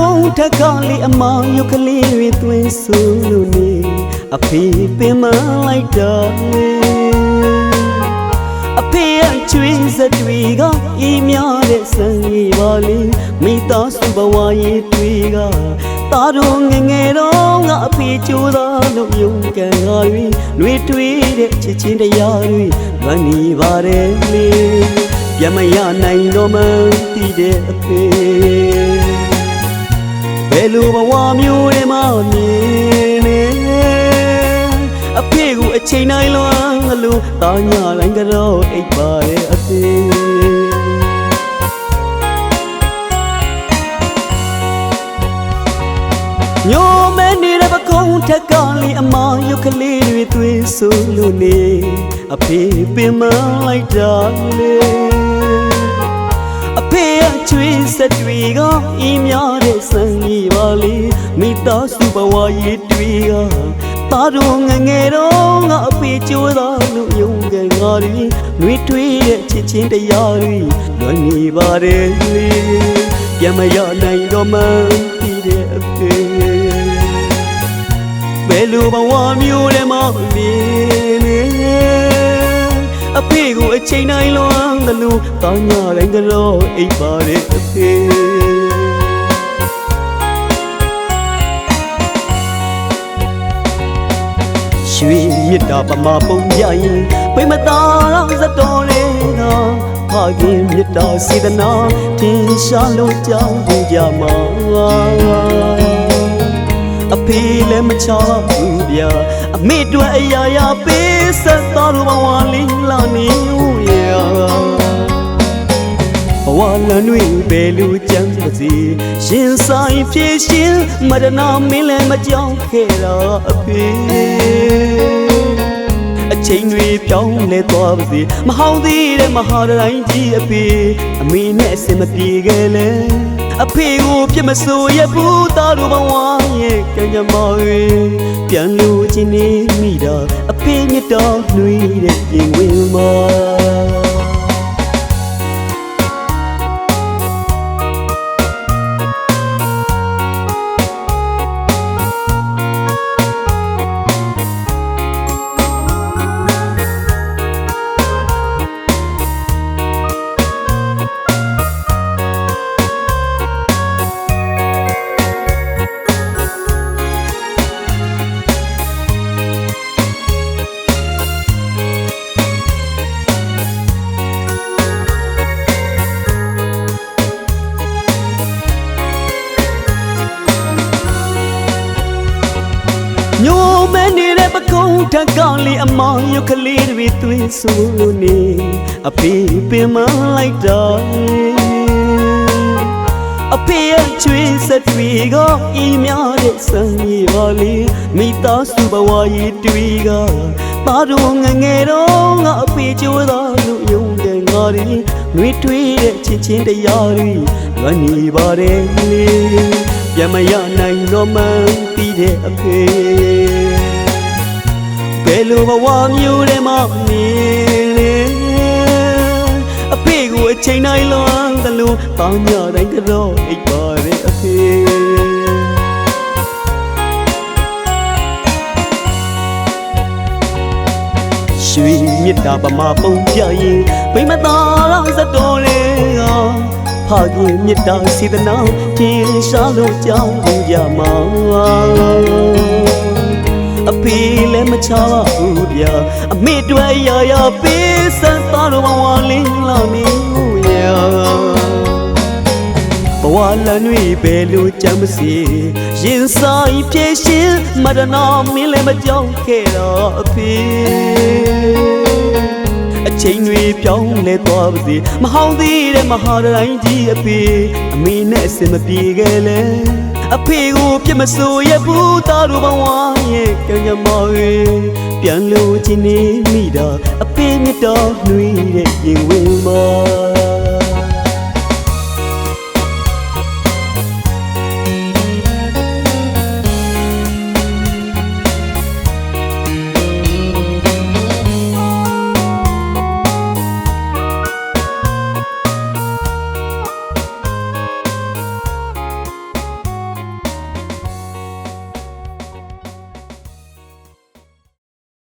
နေတဲ့ပကုံးထက်ကလေးအမောင်ရုပ်ကလေးတွေသွင်းဆူလို့နေအဖေပင်မလိုက်တာလေအဖေရဲ့ချွေးစက်တွေကဤများတဲ့ဆန်ရည်ပါလေမိသားစုဘဝရေးတွေကတာတို့ငယ်ငယ်တော့ငါအဖေကြိုးစားလို့ယုံကန်ငါတွေနှွေတွေးတဲ့ချစ်ချင်းတရားတွေမနေပါတယ်လေပြမရနိုင်တော့မှတည်တဲ့အဖေဘ ယ်လိုဘဝမျိုးတွေမှမြင်နေအဖေကိုအချိန်တိုင်းလွမ်းငလို့တာညာတိုင်းကတော့အိပ်ပါရဲ့အဖေညိုမဲနေတဲ့ပကုံးထက်ကလေးအမောင်ရုပ်ကလေးတွေသွေးဆူလို့နေအဖေပင်မလိုက်တာလေအဖေအ ချွေးစက်တွေကဤများတဲ့ဆန်ကြီးပါလေမိသားစုဘဝရေးတွေကတာတို့ငယ်ငယ်တော့ငါအဖေကြိုးစားလို့ယုံကြငါတွေနှွေးထွေးတဲ့ချစ်ချင်းတရားတွေလွန်နေပါတယ်လေပြန်မရနိုင်တော့မှဒီတဲ့အဖေဘယ်လိုဘဝမျိုးလဲမမြင်နေအဖေကိုအ ချိန်တိုင်းလွမ်းသလိုတောင်းညတိုင်းကတော့အိပ်ပါတဲ့အဖေရွှေမြစ်တာပမာပုံပြရင်ပိမသာတော့ဇတော်လေးတော့ဖခင်မြစ်တာစေတနာထင်ရှားလို့ကြောင်းကြကြမှာအဖေလည်းမချဘူး ဗျာအမေတို့အရာရာပေးဆက်တော်ဘဝလေးလာနေဦးရဘဝလမ်းတွေပဲလူကြမ်းပါစီရှင်ဆိုင်ဖြည့်ရှင်မရဏမင်းလည်းမကြောက်ခဲ့တော့အဖေအ ချိန်တွေပြောင်းလဲသွားပါစေမဟောင်းသေးတဲ့မဟာတိုင်းကြီးအဖေအမေနဲ့အစင်မပြေခဲ့လဲအဖေကိုပြစ်မဆိုရဘူးသားတို့ဘဝရဲ့ကံကြမ္မာတွေပြန်လို့ချင်းနေမိတာအဖေမြတ်တော်နှွေးတဲ့ပြင်ဝင်မှာ မဲနေတဲ့ပကုံးထက်ကလေးအမောင်ရုပ်ကလေးတွေသွေးဆူလို့နေအဖေပင်မလိုက်တော့အဖေရဲ့ချွေးစက်တွေကဤများတဲ့ဆန်ရည်ပါလေမိသားစုဘဝရေးတွေကပါတော့ငယ်ငယ်တော့ငါအဖေကြိုးသားလို့ယုံတယ်ငါတွေနှွေးထွေးတဲ့ချစ်ချင်းတရားတွေလွန်နေပါတယ်လေပြန်မရနိုင်တော့မှန်းသိတဲ့အဖေဘယ် လိုဘဝမျိုးတွေမှမြင်လေအဖေကိုအချိန်တိုင်းလွမ်းသလိုတောင်းညတိုင်းကတော့အိပ်ပါတဲ့အဖေရွှေမြစ်တာပမာပုံပြရင်ဘိမသာတော့စတော်လေးကဖခင်မြစ်တာစေတနာထင်ရှားလို့ကြောင်းကြမှာအဖေလည်းမ ချပါဘူးဗျာအမေတွေ့ရရပေးစမ်းသားတော့ဘဝလေးလာနေဦးရဘဝလမ်းတွေပဲလို့ကြမ်းမစီရင်ဆိုင်ဖြည့်ရှင်မရဏမင်းလည်းမကြောက်ခဲ့တော့အဖေအချိန်တွေပြောင်းလဲသွားပါစေမဟောင်းသေးတဲ့မဟာတိုင်းကြီးအဖေအမေနဲ့အစင်မပြေခဲ့လဲ အဖေကိုပြစ်မဆိုရဘူးသားတို့ဘဝရဲ့ကံကြမ္မာတွေပြန်လို့ချင်းနေမိတာအဖေမြတ်တော်နှွေးတဲ့ရင်ဝင်မှာ